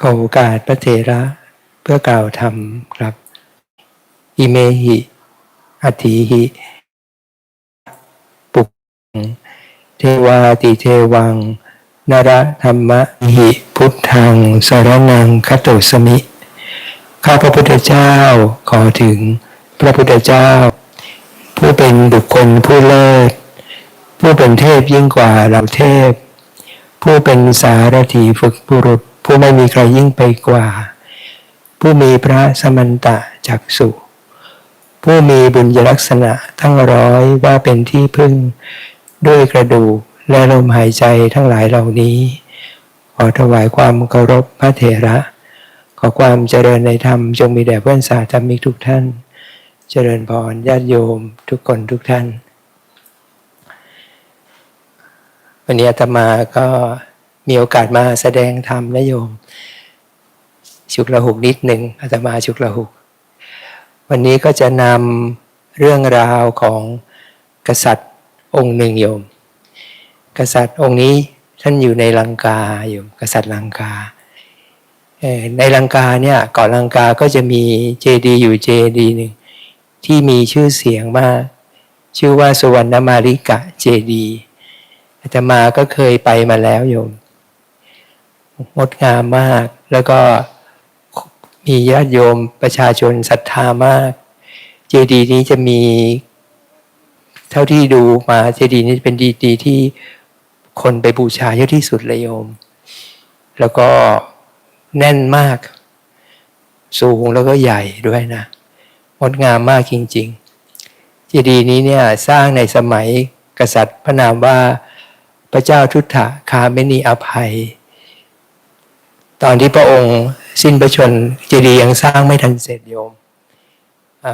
ขอโอกาสพระเถระเพื่อกล่าวธรรมครับ อิเมหิอติหิ ปุกเทวาติเทวังนรธรรมะหิพุทธังสารนังคตุสมิ ข้าพระพุทธเจ้าขอถึงพระพุทธเจ้า ผู้เป็นบุคคลผู้เลิศ ผู้เป็นเทพยิ่งกว่าเราเทพ ผู้เป็นสารถีฝึกบุรุษ ผู้ไม่มีใครยิ่งไปกว่า ผู้มีพระสมันตะจักสุผู้มีบุญยลักษณะทั้งร้อยว่าเป็นที่พึ่งด้วยกระดูกและลมหายใจทั้งหลายเหล่านี้ ขอถวายความเคารพพระเถระ ขอความเจริญในธรรมจงมีแด่เพื่อนสาธรรมิกทุกท่าน เจริญพรญาติโยมทุกคนทุกท่าน วันนี้อาตมาก็ มีโอกาสมาแสดงธรรมนะโยมชุกละหุกนิดหนึ่งอาตมาชุกละหุก วันนี้ก็จะนำเรื่องราวของกษัตริย์องค์หนึ่งโยม กษัตริย์องค์นี้ท่านอยู่ในลังกาโยม กษัตริย์ลังกา ในลังกาเนี่ยเก่อนลังกาก็จะมีเจดีย์อยู่เจดีย์หนึ่งที่มีชื่อเสียงมาก ชื่อว่าสุวรรณมาริกะเจดีย์อาตมาก็เคยไปมาแล้วโยม งดงามมาก แล้วก็มีญาติโยมประชาชนศรัทธามาก เจดีย์นี้จะมี เท่าที่ดูมาเจดีย์นี้เป็นดีดีที่คนไปบูชาเยอะที่สุดเลยโยม แล้วก็แน่นมาก สูงแล้วก็ใหญ่ด้วยนะงดงามมากจริง ๆ เจดีย์นี้เนี่ยสร้างในสมัยกษัตริย์พระนามว่าพระเจ้าทุตถะคาเมนีอภัย ตอนที่พระองค์สิ้นพระชนเจดีย์ยังสร้างไม่ทันเสร็จโยม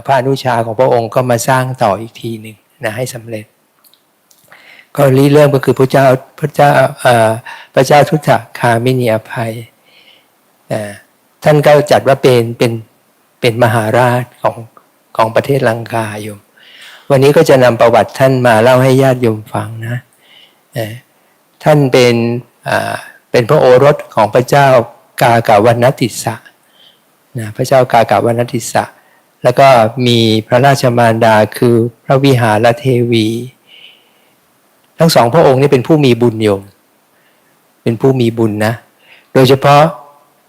พระอนุชาของพระองค์ก็มาสร้างต่ออีกทีหนึ่งนะให้สำเร็จ ก็รีเริ่มก็คือพระเจ้าพระเจ้าพระเจ้าทุตถะคามินีอภัยท่านก็จัดว่าเป็นเป็นเป็นมหาราชของของประเทศลังกาโยม วันนี้ก็จะนำประวัติท่านมาเล่าให้ญาติโยมฟังนะท่านเป็นเป็นพระโอรสของพระเจ้า กากาวันติสะนะพระเจ้ากากาวันติสะ แล้วก็มีพระราชมารดาคือพระวิหารเทวี ทั้งสองพระองค์นี่เป็นผู้มีบุญโยม เป็นผู้มีบุญนะ โดยเฉพาะ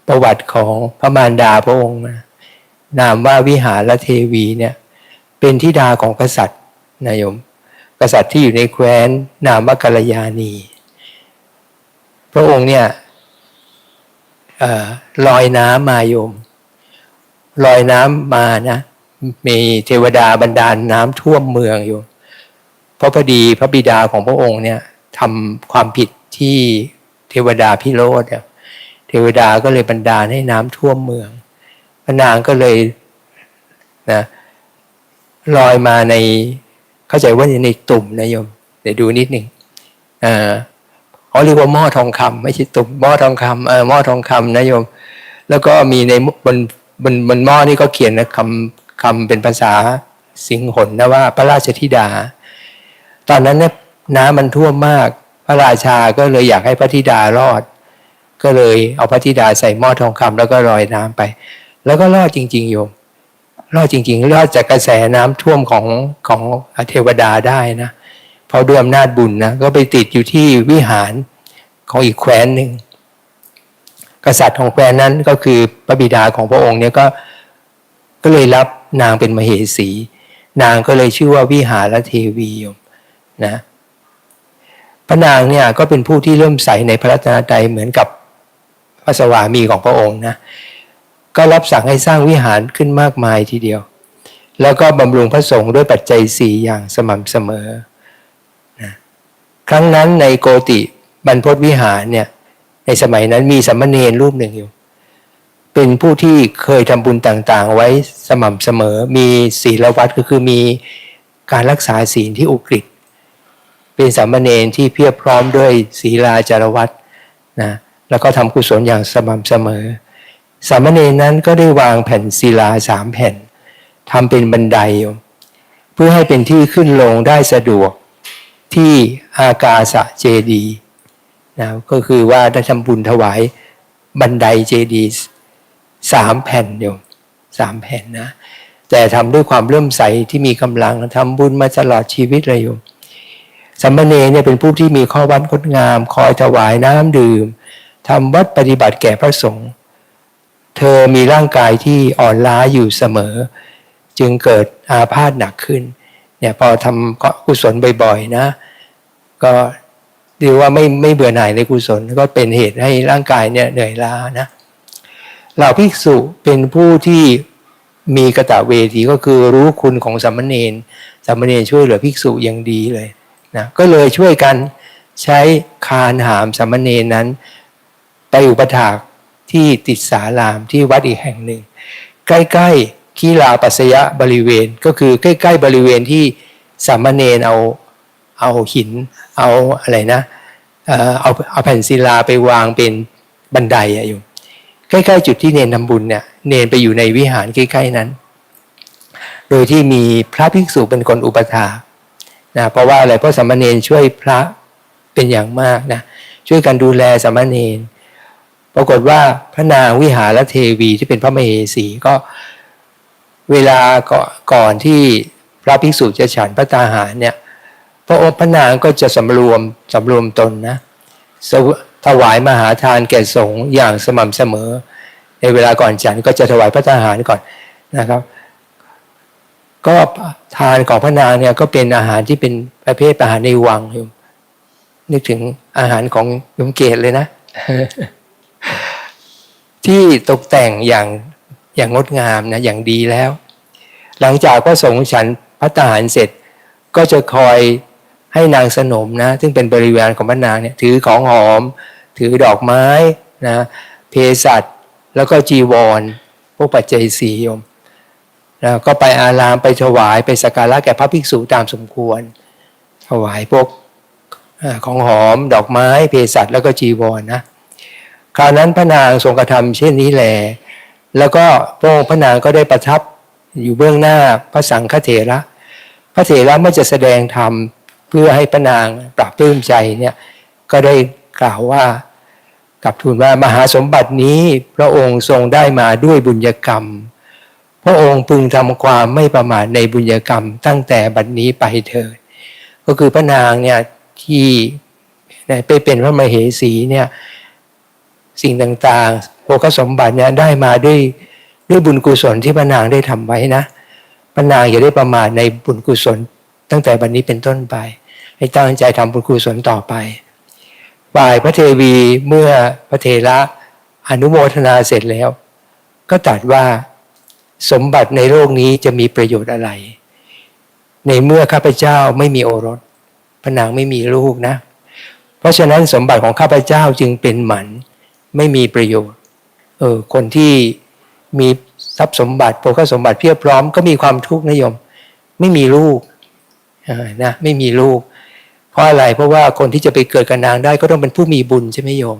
ประวัติของพระมารดาพระองค์นะนามว่าวิหารเทวีเนี่ยเป็นธิดาของกษัตริย์นะโยม กษัตริย์ที่อยู่ในแคว้นนามว่ากัลยาณีพระองค์เนี่ย ลอยน้ำมาโยม ลอยน้ำมานะ มีเทวดาบันดาลน้ำท่วมเมืองอยู่เพราะพอดีพระบิดาของพระองค์เนี่ยทำความผิดที่เทวดาพิโรธเนี่ยเทวดาก็เลยบันดาลให้น้ำท่วมเมืองพระนางก็เลยนะลอยมาในเข้าใจว่าในตุ่มนะโยมเดี๋ยวดูนิดหนึ่งอ่า เขาเรียกว่าหม้อทองคำไม่ใช่ตุ่มหม้อทองคำเออหม้อทองคำนะโยม แล้วก็มีในบนบนบนหม้อนี่ก็เขียนนะคำคำเป็นภาษาสิงหนนะว่าพระราชธิดา ตอนนั้นเนี่ยน้ำมันท่วมมาก พระราชาก็เลยอยากให้พระธิดารอด ก็เลยเอาพระธิดาใส่หม้อทองคำแล้วก็ลอยน้ำไป แล้วก็รอดจริง ๆ โยมรอดจริง ๆ รอดจากกระแสน้ำท่วมของของเทวดาได้นะ เพราะด้วยอำนาจบุญนะก็ไปติดอยู่ที่วิหารของอีกแคว้นหนึ่งกษัตริย์ของแคว้นนั้นก็คือพระบิดาของพระองค์เนี่ยก็ก็เลยรับนางเป็นมเหสี นางก็เลยชื่อว่าวิหารเทวียมนะพระนางเนี่ยก็เป็นผู้ที่เริ่มใสในพระรัตนตรัยเหมือนกับพระสวามีของพระองค์นะก็รับสั่งให้สร้างวิหารขึ้นมากมายทีเดียว แล้วก็บำรุงพระสงฆ์ด้วยปัจจัยสี่อย่างสม่ำเสมอ ครั้งนั้นในโกติบรรพตวิหารเนี่ยในสมัยนั้นมีสัมมเนรรูปหนึ่งอยู่ เป็นผู้ที่เคยทำบุญต่างๆ ไว้สม่ำเสมอ มีศีลวัดก็คือมีการรักษาศีลที่อุกฤษเป็นสามเณรที่เพียบพร้อมด้วยศีลาจารวัตนะแล้วก็ทำกุศลอย่างสม่ำเสมอสามเณรนั้นก็ได้วางแผ่นศิลาสามแผ่นทำเป็นบันได เพื่อให้เป็นที่ขึ้นลงได้สะดวกที่ อากาสะเจดีนะก็คือว่าได้ทำบุญถวายบันไดเจดีสามแผ่นโยมสามแผ่นนะ แต่ทำด้วยความเริ่มใสที่มีกำลังทำบุญมาตลอดชีวิตเลยโยมสัมมาเนเนี่ยเป็นผู้ที่มีข้อวัดงดงาม คอยถวายน้ำดื่มทำวัดปฏิบัติแก่พระสงฆ์เธอมีร่างกายที่อ่อนล้าอยู่เสมอ จึงเกิดอาพาธหนักขึ้นเนี่ยพอทำกุศลบ่อยๆนะ ก็เรียกว่าไม่ไม่เบื่อหน่ายในกุศล ก็เป็นเหตุให้ร่างกายเนี่ยเหนื่อยล้านะเหล่าภิกษุเป็นผู้ที่มีกระตะเวทีก็คือรู้คุณของสามเณรสามเณรช่วยเหลือภิกษุอย่างดีเลยนะก็เลยช่วยกันใช้คานหามสามเณรนั้น ไปอุปถากที่ติดสารามที่วัดอีกแห่งหนึ่ง ใกล้ๆคีลาปัสยะบริเวณ ก็คือใกล้ ๆ บริเวณที่สามเณรเอา เอาหิน เอาอะไรนะเอาเอาแผ่นศิลาไปวางเป็นบันไดอะอยู่ใกล้ๆจุดที่เนนทำบุญเนี่ยเนนไปอยู่ในวิหารใกล้ๆนั้น โดยที่มีพระภิกษุเป็นคนอุปถานะเพราะว่าอะไรเพราะสามเณรช่วยพระเป็นอย่างมากนะช่วยกันดูแลสามเณรปรากฏว่าพระนางวิหารเทวีที่เป็นพระมเหสีก็เวลาก่อนก่อนที่พระภิกษุจะฉันพระตาหารเนี่ย พระองค์พระนางก็จะสำรวมสำรวมตนนะถวายมหาทานแก่สงฆ์อย่างสม่ำเสมอ ในเวลาก่อนฉันก็จะถวายพระตาหารก่อนนะครับ ก็ทานของพระนางเนี่ยก็เป็นอาหารที่เป็นประเภทอาหารในวังอยู่นึกถึงอาหารของยมเกตเลยนะ ที่ตกแต่งอย่างอย่างงดงามนะอย่างดีแล้ว หลังจากพระสงฆ์ฉันพระตาหารเสร็จก็จะคอย ให้นางสนมนะซึ่งเป็นบริวารของพระนางเนี่ยถือของหอม ถือดอกไม้นะเภสัชแล้วก็จีวร พวกปัจเจัยสีโยมแล้วก็ไปอารามไปถวายไปสักการะแก่พระภิกษุตามสมควร ถวายพวกอของหอมดอกไม้เภสัชแล้วก็จีวรนะคราวนั้นพระนางทรงกระทำเช่นนี้แหลแล้วก็พระองค์พระนางก็ได้ประทับอยู่เบื้องหน้าพระสังฆเถระ พระเถระเมื่อจะแสดงธรรม เพื่อให้พระนางปรับปลื้มใจเนี่ยก็ได้กล่าวว่ากับทูลว่ามหาสมบัตินี้พระองค์ทรงได้มาด้วยบุญญกรรม พระองค์พึงทำความไม่ประมาทในบุญญกรรมตั้งแต่บัดนี้ไปเถิดก็คือพระนางเนี่ยที่ไปเป็นพระมเหสีเนี่ยสิ่งต่างๆโภคสมบัติเนี่ยได้มาด้วยด้วยบุญกุศลที่พระนางได้ทำไว้นะพระนางอย่าได้ประมาทในบุญกุศลตั้งแต่บัดนนี้เป็นต้นไป ให้ตั้งใจทำบุญกุศลต่อไปบ่ายพระเทวีเมื่อพระเทระอนุโมทนาเสร็จแล้ว ก็ตรัสว่าสมบัติในโลกนี้จะมีประโยชน์อะไร ในเมื่อข้าพเจ้าไม่มีโอรสพนางไม่มีลูกนะ เพราะฉะนั้นสมบัติของข้าพเจ้าจึงเป็นหมัน ไม่มีประโยชน์ เออคนที่มีทรัพย์สมบัติโภคสมบัติเพียบพร้อมก็มีความทุกข์นิยม ไม่มีลูกนะไม่มีลูก เพราะอะไรเพราะว่าคนที่จะไปเกิดกับนางได้ก็ต้องเป็นผู้มีบุญใช่ไหมโยม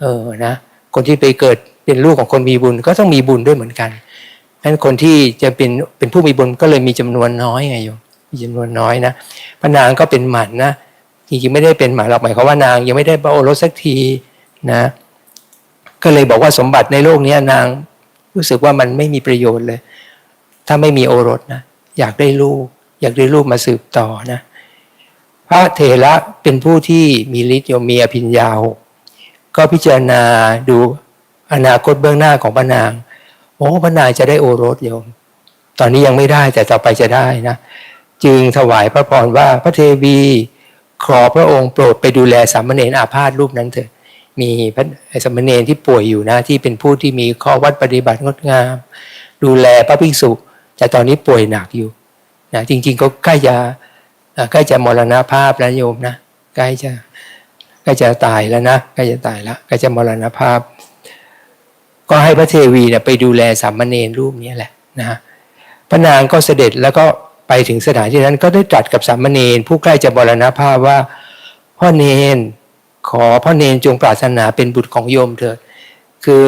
เออนะ คนที่ไปเกิดเป็นลูกของคนมีบุญก็ต้องมีบุญด้วยเหมือนกันนั้นคนที่จะเป็นเป็นผู้มีบุญก็เลยมีจำนวนน้อยไงโยมมีจำนวนน้อยนะพระนางก็เป็นหมันนะจริงๆไม่ได้เป็นหมันหรอกหมายความว่านางยังไม่ได้พระโอรสสักทีนะ ก็เลยบอกว่าสมบัติในโลกนี้นางรู้สึกว่ามันไม่มีประโยชน์เลย ถ้าไม่มีโอรสนะอยากได้ลูก อยากได้ลูกมาสืบต่อนะ พระเถระเป็นผู้ที่มีฤทธิ์โยมมีอภิญญาหกก็พิจารณาดูอนาคตเบื้องหน้าของพระนางโอ้พระนางจะได้โอรสโยม ตอนนี้ยังไม่ได้แต่ต่อไปจะได้นะ จึงถวายพระพรว่าพระเทวีขอพระองค์โปรดไปดูแลสามเณรอาพาธรูปนั้นเถอะ มีพระสามเณรที่ป่วยอยู่นะที่เป็นผู้ที่มีข้อวัดปฏิบัติงดงาม ดูแลพระภิกษุ แต่ตอนนี้ป่วยหนักอยู่นะจริงๆก็ใกล้จะ ใกล้จะมรณภาพแล้วโยมนะใกล้จะใกล้จะตายแล้วนะใกล้จะตายแล้วใกล้จะมรณภาพ ก็ให้พระเทวีเนี่ยไปดูแลสามเณรรูปนี้แหละนะพระนางก็เสด็จแล้วก็ไปถึงสถานที่นั้นก็ได้ตรัสกับสามเณรผู้ใกล้จะมรณภาพว่าพ่อเนนขอพ่อเนนจงปรารถนาเป็นบุตรของโยมเถิดคือ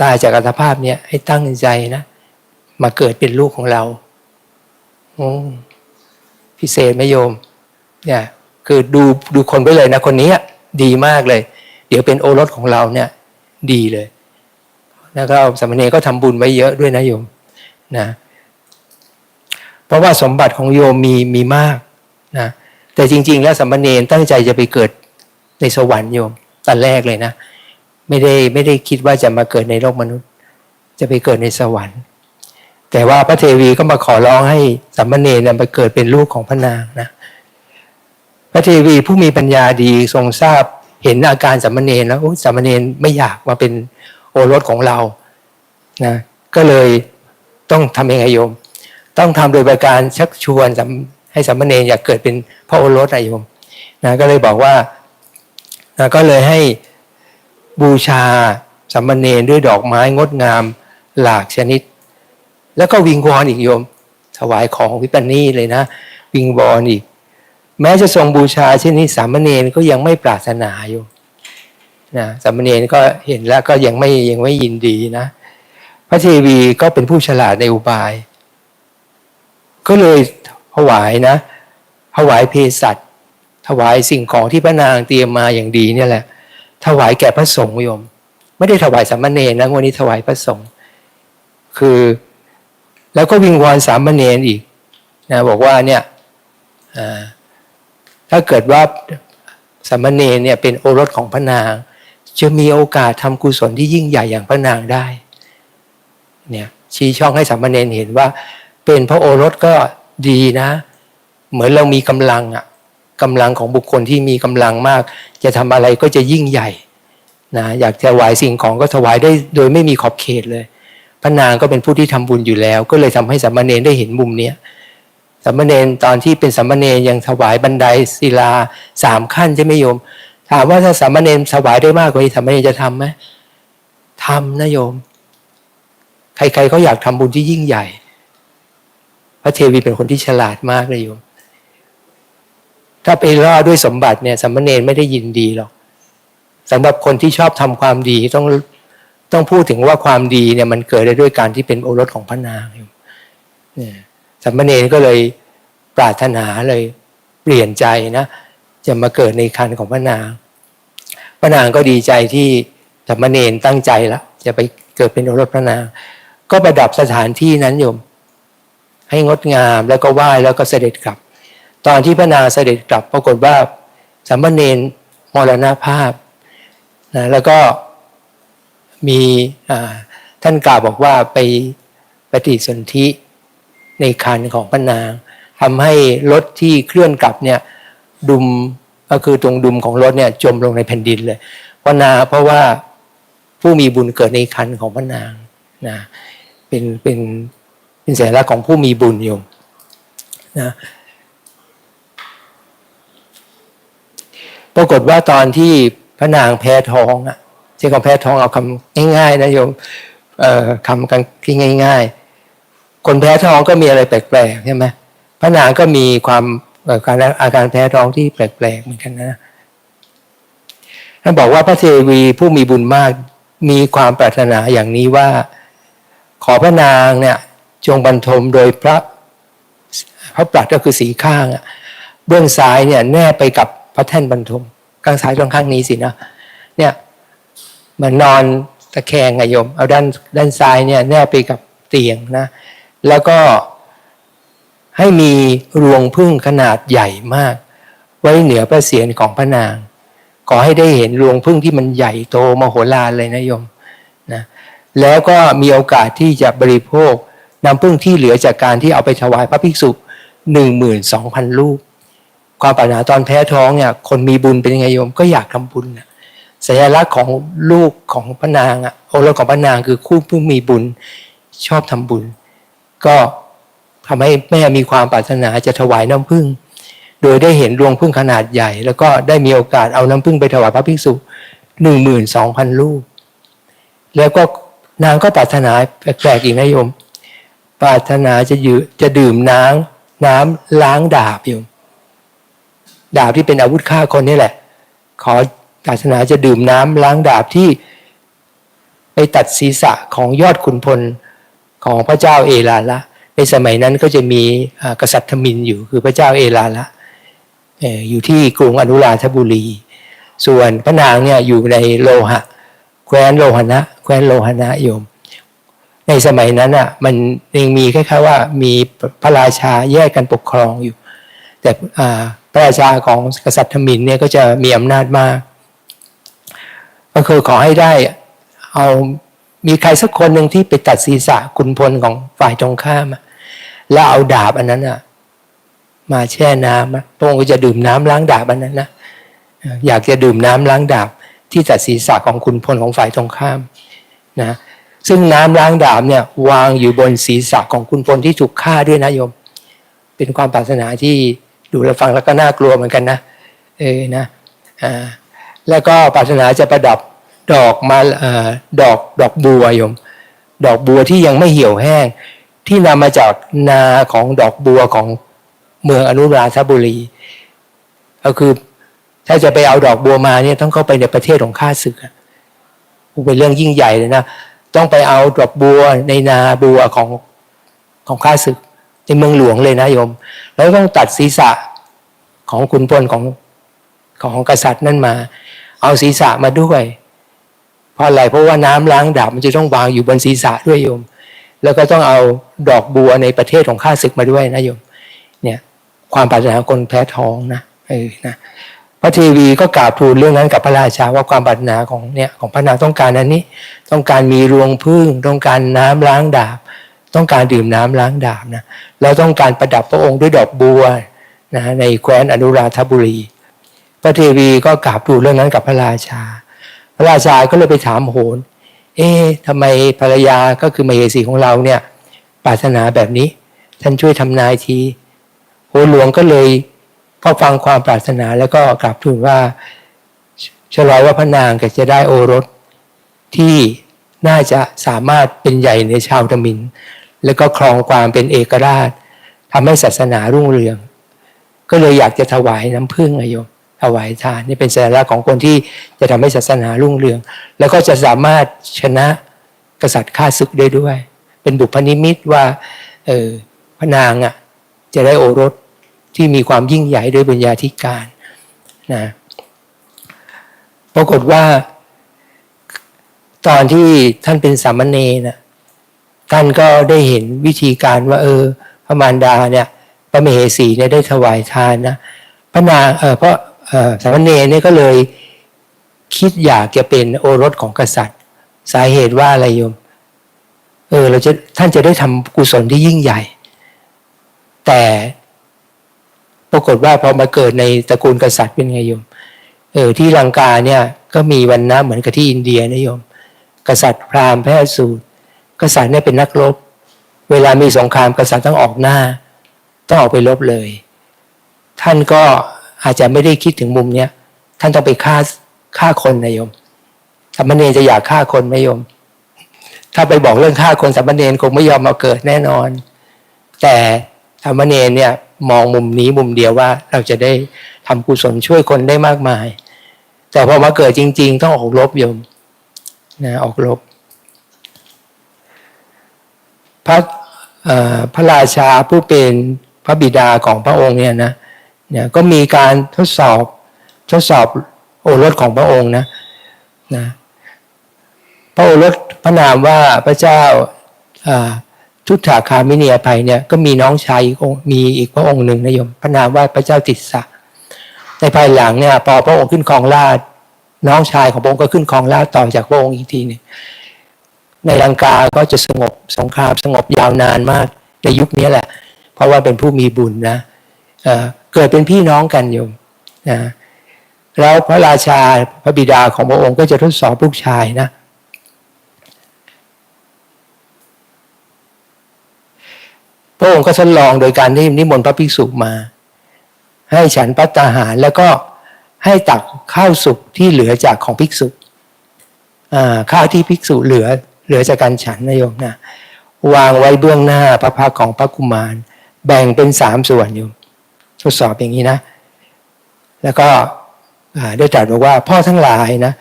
ตายจากอัตภาพเนี่ยให้ตั้งใจนะ มาเกิดเป็นลูกของเรา อ พิเศษไหมโยมเนี่ยคือดูดูคนไปเลยนะคนนี้ดีมากเลย เดี๋ยวเป็นโอรสของเราเนี่ยดีเลยแล้วก็สมณรก็ทำบุญไว้เยอะด้วยนะโยมนะเพราะว่าสมบัติของโยมมีมีมากนะแต่จริง ๆ แล้วสมณรตั้งใจจะไปเกิดในสวรรค์โยมตอนแรกเลยนะ ไม่ได้ไม่ได้คิดว่าจะมาเกิดในโลกมนุษย์ จะไปเกิดในสวรรค์ แต่ว่าพระเทวีก็มาขอร้องให้สามเณรเนี่ยไปเกิดเป็นลูกของพระนางนะพระเทวีผู้มีปัญญาดีทรงทราบเห็นอาการสามเณรแล้วสามเณรไม่อยากมาเป็นโอรสของเรานะก็เลยต้องทำยังไงโยม ต้องทำโดยประการชักชวนให้สามเณรอยากเกิดเป็นพระโอรสอโยมนะก็เลยบอกว่านะก็เลยให้บูชาสามเณรด้วยดอกไม้งดงามหลากชนิด แล้วก็วิงวอนอีกโยม ถวายของวิปันนีเลยนะ วิงวอนอีก แม้จะทรงบูชาเช่นนี้สามเณรก็ยังไม่ปรารถนาอยู่นะสามเณรก็เห็นแล้วก็ยังไม่ยังไม่ยินดีนะ พระเทวีก็เป็นผู้ฉลาดในอุบาย ก็เลยถวายนะ ถวายเภสัชถวายสิ่งของที่พระนางเตรียมมาอย่างดีเนี่ยแหละ ถวายแก่พระสงฆ์โยม ไม่ได้ถวายสามเณรนะวันนี้ถวายพระสงฆ์คือ แล้วก็วิงวอนสามเณรอีกนะบอกว่าเนี่ยถ้าเกิดว่าสามเณรเนี่ยเป็นโอรสของพระนาง จะมีโอกาสทำกุศลที่ยิ่งใหญ่อย่างพระนางได้เนี่ยชี้ช่องให้สามเณรเห็นว่า เป็นพระโอรสก็ดีนะ เหมือนเรามีกำลังอะกำลังของบุคคลที่มีกำลังมาก จะทำอะไรก็จะยิ่งใหญ่นะอยากจะถวายสิ่งของก็ถวายได้โดยไม่มีขอบเขตเลย ระนางก็เป็นผู้ที่ทำบุญอยู่แล้ว ก็เลยทำให้สามมาเณรได้เห็นมุมเนี้ยสามมาเณรตอนที่เป็นสามมาเณรยังถวายบันไดศิลาสามขั้นใช่ไหมโยม ถามว่าถ้าสามมาเณรถวายได้มากกว่านี้สามเณรจะทำไหมทำนะโยม ใครๆเขาอยากทำบุญที่ยิ่งใหญ่ พระเทวีเป็นคนที่ฉลาดมากเลยโยม ถ้าไปล่อด้วยสมบัติเนี่ยสามมาเณรไม่ได้ยินดีหรอกสำหรับคนที่ชอบทำความดีต้อง ต้องพูดถึงว่าความดีเนี่ยมันเกิดได้ด้วยการที่เป็นโอรสของพระนางเนี่ยสามเณรก็เลยปรารถนาเลยเปลี่ยนใจนะ จะมาเกิดในคันของพระนาง พระนางก็ดีใจที่สามเณรตั้งใจแล้วจะไปเกิดเป็นโอรสพระนาง ก็ประดับสถานที่นั้นโยม ให้งดงามแล้วก็ไหว้แล้วก็เสด็จกลับ ตอนที่พระนางเสด็จกลับปรากฏว่าสามเณรมรณภาพนะแล้วก็ มีท่านกล่าวบอกว่าไปปฏิสนธิในคันของพระนางทำให้รถที่เคลื่อนกลับเนี่ยดุมก็คือตรงดุมของรถเนี่ยจมลงในแผ่นดินเลยเพราะนาเพราะว่าผู้มีบุญเกิดในคันของพระนางนะเป็นเป็นเป็นสัญลักษณ์ของผู้มีบุญโยมนะปรากฏว่าตอนที่พระนางแพ้ท้องอะ ที่เขาแพ้ท้องเอาคำง่ายๆนะโยมคำกันที่ง่าย ๆ คนแพ้ท้องก็มีอะไรแปลกๆใช่ไหมพระนางก็มีความการอาการแพ้ท้องที่แปลกๆเหมือนกันนะท่านบอกว่าพระเทวีผู้มีบุญมากมีความปรารถนาอย่างนี้ว่า ขอพระนางเนี่ยจงบรรทมโดยพระพระปรัดก็คือสีข้างเบื้องซ้ายเนี่ยแนบไปกับพระแท่นบรรทมข้างซ้ายตรงข้างนี้สินะเนี่ย มันนอนตะแคงไงโยม เอาด้านด้านซ้ายเนี่ยแนบไปกับเตียงนะ แล้วก็ให้มีรวงพึ่งขนาดใหญ่มาก ไว้เหนือพระเศียรของพระนาง ขอให้ได้เห็นรวงพึ่งที่มันใหญ่โตมโหฬารเลยนะโยมนะแล้วก็มีโอกาสที่จะบริโภคน้ำพึ่งที่เหลือจากการที่เอาไปถวายพระภิกษุหนึ่งหมื่นสองพันลูกความปรารถนาตอนแพ้ท้องเนี่ยคนมีบุญเป็นยังไงโยมก็อยากทำบุญนะ สัญลักษณ์ของลูกของพระนางอะโอรสของพระนางคือคู่ผู้มีบุญชอบทำบุญ ก็ทำให้แม่มีความปรารถนาจะถวายน้ำผึ้งโดยได้เห็นรวงผึ้งขนาดใหญ่ แล้วก็ได้มีโอกาสเอาน้ำผึ้งไปถวายพระภิกษุหนึ่งหมื่นสองพันลูก แล้วก็นางก็ปรารถนาแปลกๆอีกนะโยม ปรารถนาจะยืจะดื่มน้ำน้ำล้างดาบโยม ดาบที่เป็นอาวุธฆ่าคนนี่แหละ ขอ ศาสนาจะดื่มน้ำล้างดาบที่ไปตัดศีรษะของยอดขุนพลของพระเจ้าเอราละ ในสมัยนั้นก็จะมีกษัตริย์ธมินอยู่คือพระเจ้าเอราละอยู่ที่กรุงอนุราธบุรี ส่วนพระนางเนี่ยอยู่ในโลหะ แคว้นโลหณะแคว้นโลหณะโยม ในสมัยนั้นอะมันยังมีคล้ายๆว่ามีพระราชาแยกกันปกครองอยู่ แต่พระราชาของกษัตริย์ธมินเนี่ยก็จะมีอำนาจมาก ก็คือขอให้ได้ เอามีใครสักคนหนึ่งที่ไปตัดศีรษะคุณพลของฝ่ายตรงข้ามแล้วเอาดาบอันนั้นอะมาแช่น้ำพระองค์ก็จะดื่มน้ำล้างดาบอันนั้นนะอยากจะดื่มน้ำล้างดาบ ที่ตัดศีรษะของคุณพลของฝ่ายตรงข้ามนะซึ่งน้ำล้างดาบเนี่ยวางอยู่บนศีรษะของคุณพลที่ถูกฆ่าด้วยนะโยม เป็นความปรารถนาที่ดูแลฟังแล้วก็น่ากลัวเหมือนกันนะเออนะอ่า แล้วก็ปรารถนาจะประดับดอกมาอดอกดอกบัวโยม ดอกบัวที่ยังไม่เหี่ยวแห้ง ที่นำมาจากนาของดอกบัวของเมืองอนุราธบุรี ก็คือถ้าจะไปเอาดอกบัวมาเนี่ยต้องเข้าไปในประเทศของข้าศึกอะเป็นเรื่องยิ่งใหญ่เลยนะต้องไปเอาดอกบัวในนาบัวของของข้าศึกในเมืองหลวงเลยนะโยม แล้วต้องตัดศีรษะของคุณพลของของกษัตริย์นั่นมา เอาศีรษะมาด้วยเพราะอะไรเพราะว่าน้ำล้างดาบมันจะต้องวางอยู่บนศีรษะด้วยโยม แล้วก็ต้องเอาดอกบัวในประเทศของข้าศึกมาด้วยนะโยม เนี่ยความปรารถนาคนแพ้ท้องนะเออนะพระเทวีก็กราบทูลเรื่องนั้นกับพระราชาว่าความปรารถนาของเนี่ยของพระนางต้องการอันนี้ ต้องการมีรวงพึ่งต้องการน้ำล้างดาบ ต้องการดื่มน้ำล้างดาบนะแล้วต้องการประดับพระองค์ด้วยดอกบัวนะในแคว้นอนุราธบุรี ระเทวีก็กราบทูลเรื่องนั้นกับพระราชา พระราชาก็เลยไปถามโหน เอ๊ะทำไมภรรยาก็คือมเหสีของเราเนี่ยปรารถนาแบบนี้ ท่านช่วยทำนายทีโหหลวงก็เลยก็ฟังความปรารถนาแล้วก็กราบทูลว่าฉลอยว่าพระนางก็จะได้โอรสที่น่าจะสามารถเป็นใหญ่ในชาวตมิน แล้วก็ครองความเป็นเอกราชทำให้ศาสนารุ่งเรือง ก็เลยอยากจะถวายน้ำผึ้งอโยม ถวายทานนี่เป็นสัญลักษณ์ของคนที่จะทำให้ศาสนารุ่งเรือง แล้วก็จะสามารถชนะกษัตริย์ข้าศึกได้ด้วย เป็นบุพนิมิตว่าเออพระนางอะจะได้โอรสที่มีความยิ่งใหญ่ด้วยบุญญาธิการนะปรากฏว่า ตอนที่ท่านเป็นสามเณรนะท่านก็ได้เห็นวิธีการว่า เออ พระมารดาเนี่ยพระมเหสีเนี่ยได้ถวายทานนะพระนางเออพราะ สามเณรเนี่ยก็เลยคิดอยากจะเป็นโอรสของกษัตริย์ สาเหตุว่าอะไรโยม เออเราจะท่านจะได้ทำกุศลที่ยิ่งใหญ่ แต่ปรากฏว่าพอมาเกิดในตระกูลกษัตริย์เป็นไงโยม เออที่ลังกาเนี่ยก็มีวันนะเหมือนกับที่อินเดียนะโยม กษัตริย์พราหมณ์แพทย์สูตร กษัตริย์เนี่ยเป็นนักรบ เวลามีสงครามกษัตริย์ต้องออกหน้า ต้องออกไปรบเลย ท่านก็ อาจจะไม่ได้คิดถึงมุมเนี้ยท่านต้องไปฆ่าฆ่าคนนะโยมสามเณรจะอยากฆ่าคนไหมโยม ถ้าไปบอกเรื่องฆ่าคนสามเณรคงไม่ยอมมาเกิดแน่นอน แต่สามเณรเนี่ยมองมุมนี้มุมเดียวว่าเราจะได้ทำกุศลช่วยคนได้มากมาย แต่พอมาเกิดจริง ๆ ต้องออกรบโยมนะออกรบพระพระราชาผู้เป็นพระบิดาของพระองค์เนี่ยนะ เนี่ยก็มีการทดสอบทดสอบโอรสของพระองค์นะนะพระโอรสพระนามว่าพระเจ้าทุตถาคามิเนียภัยเนี่ยก็มีน้องชายอีกมีอีกพระองค์หนึ่งนะโยมพระนามว่าพระเจ้าติสสะในภายหลังเนี่ยพอพระองค์ขึ้นครองราชน้องชายของพระองค์ก็ขึ้นครองราชต่อจากพระองค์อีกทีนึ่งในลังกาก็จะสงบสงครามสงบยาวนานมากในยุคนี้แหละ เพราะว่าเป็นผู้มีบุญนะ เกิดเป็นพี่น้องกันโยมนะแล้วพระราชาพระบิดาของพระองค์ก็จะทดสอบลูกชายนะ พระองค์ก็ทดลองโดยการที่นิมนต์พระภิกษุมา ให้ฉันพัตตาหารแล้วก็ให้ตักข้าวสุกที่เหลือจากของภิกษุข้าวที่ภิกษุเหลือเหลือจากการฉันนะโยมนะวางไว้เบื้องหน้าพระพักของพระกุมาร แบ่งเป็นสามส่วนโยม ทดสอบอย่างนี้นะ แล้วก็ได้ตรัสบอกว่าพ่อทั้งหลายนะ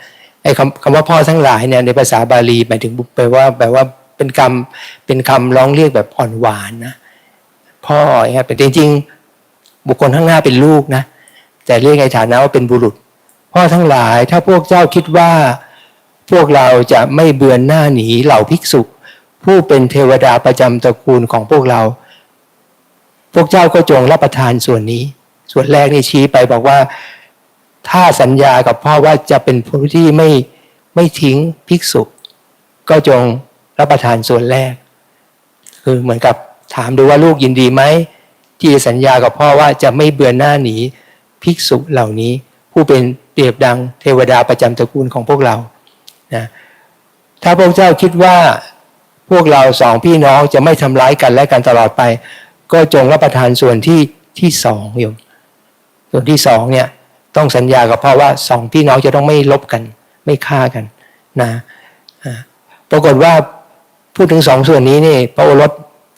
ไอ้คำคำว่าพ่อทั้งหลายเนี่ยในภาษาบาลีหมายถึงแปลว่าแปลว่าเป็นคำเป็นคำร้องเรียกแบบอ่อนหวานนะพ่อเนี่ยแต่จริง ๆ บุคคลข้างหน้าเป็นลูกนะแต่เรียกในฐานะว่าเป็นบุรุษ พ่อทั้งหลายถ้าพวกเจ้าคิดว่า พวกเราจะไม่เบือนหน้าหนีเหล่าภิกษุ ผู้เป็นเทวดาประจำตระกูลของพวกเรา พวกเจ้าก็จงรับประทานส่วนนี้ ส่วนแรกนี่ชี้ไปบอกว่า ถ้าสัญญากับพ่อว่าจะเป็นผู้ที่ไม่ไม่ทิ้งภิกษุ ก็จงรับประทานส่วนแรก คือเหมือนกับถามดูว่าลูกยินดีไหมที่สัญญากับพ่อว่าจะไม่เบือนหน้าหนีภิกษุเหล่านี้ ผู้เป็นเปรียบดังเทวดาประจำตระกูลของพวกเรานะถ้าพวกเจ้าคิดว่าพวกเราสองพี่น้องจะไม่ทำร้ายกันและกันตลอดไป ก็จงรับประทานส่วนที่ที่สองโยมส่วนที่สองเนี่ยต้องสัญญากับพ่อว่าสองพี่น้องจะต้องไม่ลบกัน ไม่ฆ่ากันนะอ่าปรากฏว่าพูดถึงสองส่วนนี้นี่พระโอรส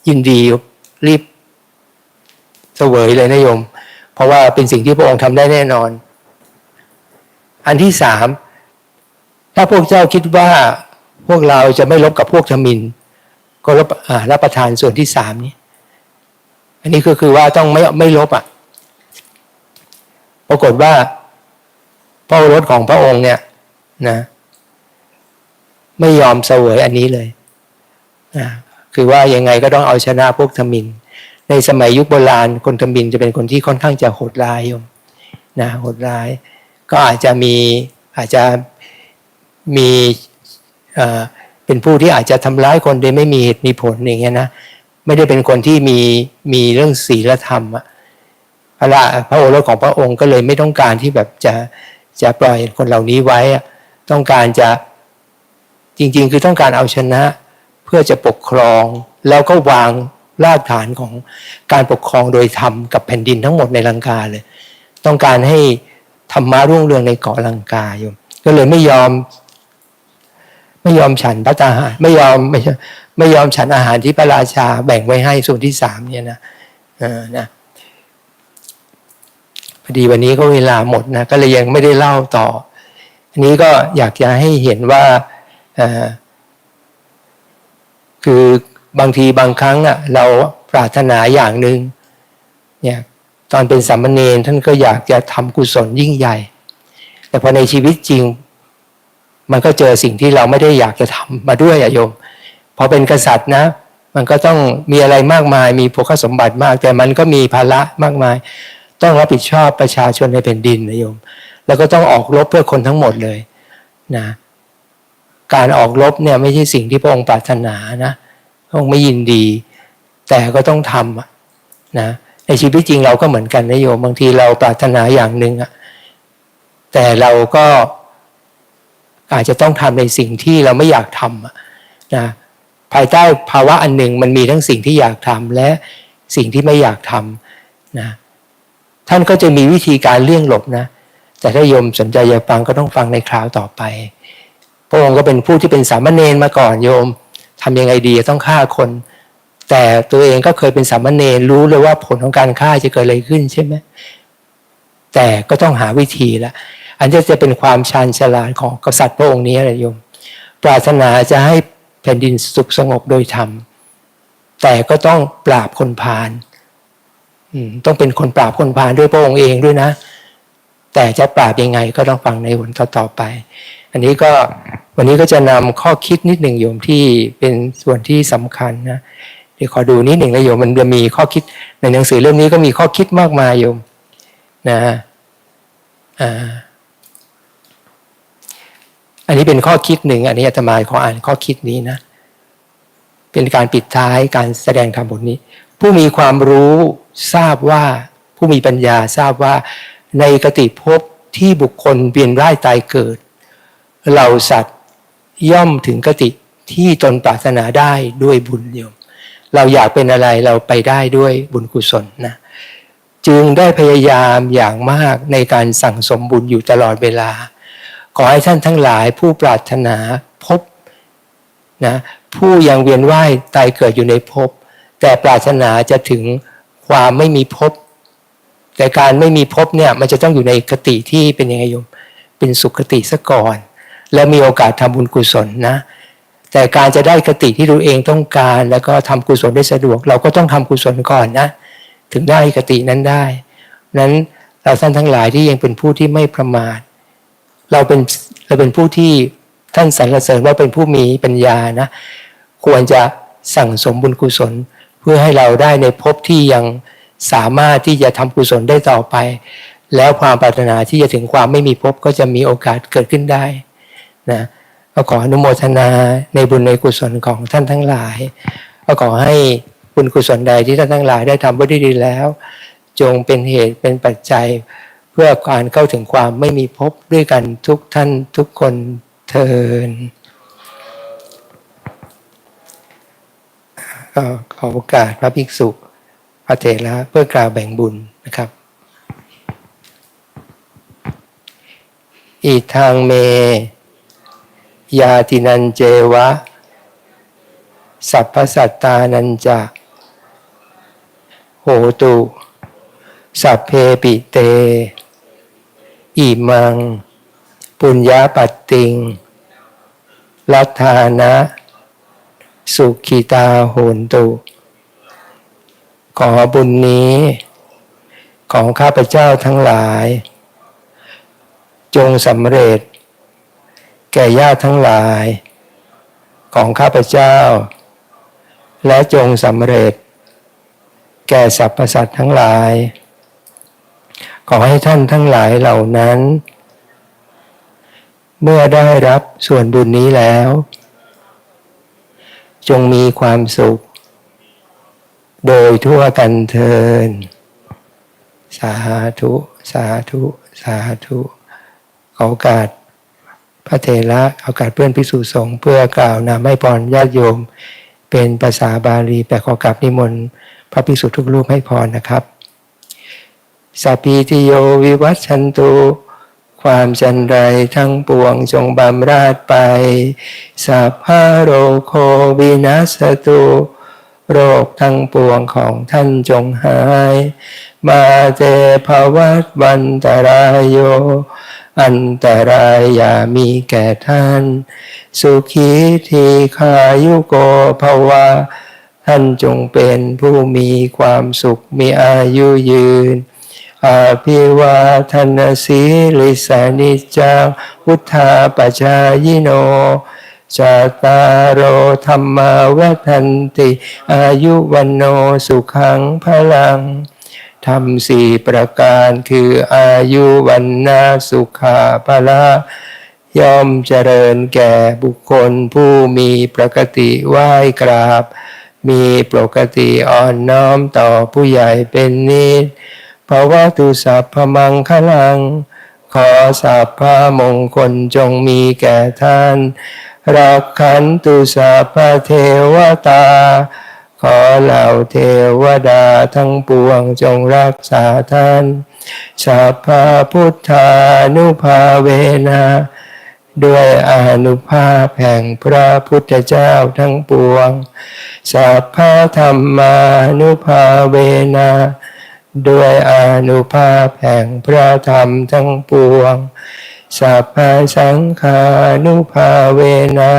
ยินดีรีบเสวยเลยนะโยม เพราะว่าเป็นสิ่งที่พระองค์ทำได้แน่นอน อันที่สามถ้าพวกเจ้าคิดว่าพวกเราจะไม่ลบกับพวกทมิน ก็รับรับประทานส่วนที่สามนี้ อันนี้ก็คือว่าต้องไม่ไม่ลบอะ ปรากฏว่าพระโอรสของพระองค์เนี่ยนะ ไม่ยอมเสวยอันนี้เลยนะคือว่ายังไงก็ต้องเอาชนะพวกทมิน ในสมัยยุคโบราณคนทมินจะเป็นคนที่ค่อนข้างจะโหดร้ายโยมนะโหดร้าย ก็อาจจะมีอาจจะมีเอ่อเป็นผู้ที่อาจจะทำร้ายคนโดยไม่มีเหตุมีผลอย่างเงี้ยนะ ไม่ได้เป็นคนที่มีมีเรื่องศีลธรรมอะพระละพระโอรสของพระองค์ก็เลยไม่ต้องการที่แบบจะจะปล่อยคนเหล่านี้ไว้อะต้องการจะจริง ๆ คือต้องการเอาชนะ เพื่อจะปกครองแล้วก็วางรากฐานของการปกครองโดยธรรมกับแผ่นดินทั้งหมดในลังกาเลย ต้องการให้ธรรมะรุ่งเรืองในเกาะลังกาอยู่ก็เลยไม่ยอม ไม่ยอมฉันพระตาหารไม่ยอมไม่ไม่ยอมฉันอาหารที่พระราชาแบ่งไว้ให้ส่วนที่สามเนี่ยนะเออนะพอดีวันนี้ก็เวลาหมดนะก็เลยยังไม่ได้เล่าต่อ อันนี้ก็อยากจะให้เห็นว่าคือบางทีบางครั้งอะเราปรารถนาอย่างหนึ่งเนี่ยตอนเป็นสามเณรท่านก็อยากจะทำกุศลยิ่งใหญ่ แต่พอในชีวิตจริง มันก็เจอสิ่งที่เราไม่ได้อยากจะทำมาด้วยอะโยมพอเป็นกษัตริย์นะ มันก็ต้องมีอะไรมากมาย มีโภคสมบัติมาก แต่มันก็มีภาระมากมาย ต้องรับผิดชอบประชาชนในแผ่นดินนะโยม แล้วก็ต้องออกรบเพื่อคนทั้งหมดเลยนะ การออกรบเนี่ยไม่ใช่สิ่งที่พระองค์ปรารถนานะพระองค์ไม่ยินดี แต่ก็ต้องทำนะในชีวิตจริงเราก็เหมือนกันนะโยมบางทีเราปรารถนาอย่างหนึ่งอะแต่เราก็ อาจจะต้องทำในสิ่งที่เราไม่อยากทำนะภายใต้ภาวะอันหนึ่งมันมีทั้งสิ่งที่อยากทำและสิ่งที่ไม่อยากทำนะท่านก็จะมีวิธีการเลี่ยงหลบนะแต่ถ้าโยมสนใจอยากฟังก็ต้องฟังในคราวต่อไป พระองค์ก็เป็นผู้ที่เป็นสามเณรมาก่อนโยมทำยังไงดีต้องฆ่าคน แต่ตัวเองก็เคยเป็นสามเณรรู้เลยว่าผลของการฆ่าจะเกิดอะไรขึ้นใช่ไหมแต่ก็ต้องหาวิธีละ อันนี้จะเป็นความชาญฉลาดของกษัตริย์พระองค์นี้แหละโยม ปรารถนาจะให้แผ่นดินสุขสงบโดยธรรม แต่ก็ต้องปราบคนพาลต้องเป็นคนปราบคนพาลด้วยพระองค์เองด้วยนะ แต่จะปราบยังไงก็ต้องฟังในวันต่อๆไป อันนี้ก็วันนี้ก็จะนำข้อคิดนิดหนึ่งโยมที่เป็นส่วนที่สำคัญนะเดี๋ยวขอดูนิดหนึ่งนะโยมมันจะมีข้อคิดในหนังสือเล่มนี้ก็มีข้อคิดมากมายโยมนะอ่า อันนี้เป็นข้อคิดหนึ่ง อันนี้อาตมาขออ่านข้อคิดนี้นะ เป็นการปิดท้ายการแสดงธรรมบทนี้ ผู้มีความรู้ทราบว่าผู้มีปัญญาทราบว่าในกติภพที่บุคคลเวียนว่ายตายเกิด เหล่าสัตว์ย่อมถึงกติที่ตนปรารถนาได้ด้วยบุญโยม เราอยากเป็นอะไรเราไปได้ด้วยบุญกุศลนะ จึงได้พยายามอย่างมากในการสั่งสมบุญอยู่ตลอดเวลา ขอให้ท่านทั้งหลายผู้ปรารถนาพบนะผู้ยังเวียนว่ายตายเกิดอยู่ในภพแต่ปรารถนาจะถึงความไม่มีภพแต่การไม่มีภพเนี่ยมันจะต้องอยู่ในกติที่เป็นยังไงโยมเป็นสุขติซะก่อน แล้วมีโอกาสทำบุญกุศลนะ แต่การจะได้กติที่ตัวเองต้องการ แล้วก็ทำกุศลได้สะดวก เราก็ต้องทำกุศลก่อนนะ ถึงได้กตินั้นได้ นั้นเราท่านทั้งหลายที่ยังเป็นผู้ที่ไม่ประมาท เราเป็นเราเป็นผู้ที่ท่านสรรเสริญว่าเป็นผู้มีปัญญานะควรจะสั่งสมบุญกุศล เพื่อให้เราได้ในภพที่ยังสามารถที่จะทำกุศลได้ต่อไป แล้วความปรารถนาที่จะถึงความไม่มีภพก็จะมีโอกาสเกิดขึ้นได้นะก็ขออนุโมทนาในบุญในกุศลของท่านทั้งหลายก็ขอให้บุญกุศลใดที่ท่านทั้งหลายได้ทำไว้ด้ดีแล้ว จงเป็นเหตุเป็นปัจจัย พื่อการเข้าถึงความไม่มีภพด้วยกันทุกท่านทุกคนเทินก็ขอโอกาสพระภิกษุพระเถระเพื่อกล่าวแบ่งบุญนะครับ อีทางเม ยาตินันเจวะ สัพพสัตตานันจะโหตุ สัพเพปิเต อิมัง ปุญญาปัตติงลัทธานะ สุขิตาโหนตุ ขอบุญนี้ ของข้าพเจ้าทั้งหลาย จงสำเร็จ แก่ญาติทั้งหลาย ของข้าพเจ้า และจงสำเร็จ แก่สรรพสัตว์ทั้งหลาย ขอให้ท่านทั้งหลายเหล่านั้น เมื่อได้รับส่วนบุญนี้แล้ว จงมีความสุข โดยทั่วกันเทิน สาธุ สาธุ สาธุขอโอกาสพระเถระโอกาสเพื่อนพิสุสงฆ์เพื่อกล่าวนำให้พรญาติโยม เป็นภาษาบาลีแต่ขอกราบนิมนต์พระพิสุทุกรูปให้พรนะครับ สัพพิติโยวิวัชชันตุ ความจันไรทั้งปวงจงบำราดไป สัพพะโรโควินัสตุ โรคทั้งปวงของท่านจงหาย มาเตภวัตวันตรายโย อันตรายอย่ามีแก่ท่าน สุขีทีขายุโกภวะท่านจงเป็นผู้มีความสุขมีอายุยืน อาภิวาทนาสีลิสานิจังพุทธาปจายโนจาตารโอธรรมาวันติ อายุวันโนสุขังพลังทำสี่ประการคืออายุวันนาสุขาภละย่อมเจริญแก่บุคคลผู้มีปกติไหว้กราบ มีปกติอ่อนน้อมต่อผู้ใหญ่เป็นนิด ภาวะตุสัพพมังคลัง ขอสัพพมงคลจงมีแก่ท่าน รักขันตุสัพพะเทวตา ขอเหล่าเทวดาทั้งปวงจงรักษาท่าน สัพพพุทธานุภาเวนะด้วยอานุภาพแห่งพระพุทธเจ้าทั้งปวง สัพพธรรมานุภาเวนะ ด้วยอนุภาพแห่งพระธรรมทั้งปวง สัพพสังฆานุภาเวนะ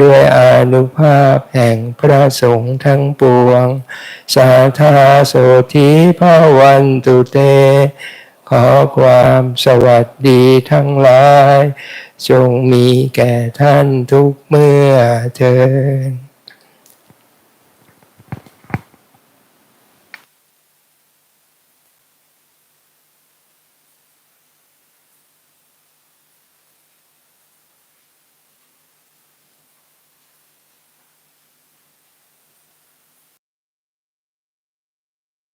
ด้วยอนุภาพแห่งพระสงฆ์ทั้งปวง สาธาโสธีภาวันตุเต ขอความสวัสดีทั้งหลาย จงมีแก่ท่านทุกเมื่อเทิน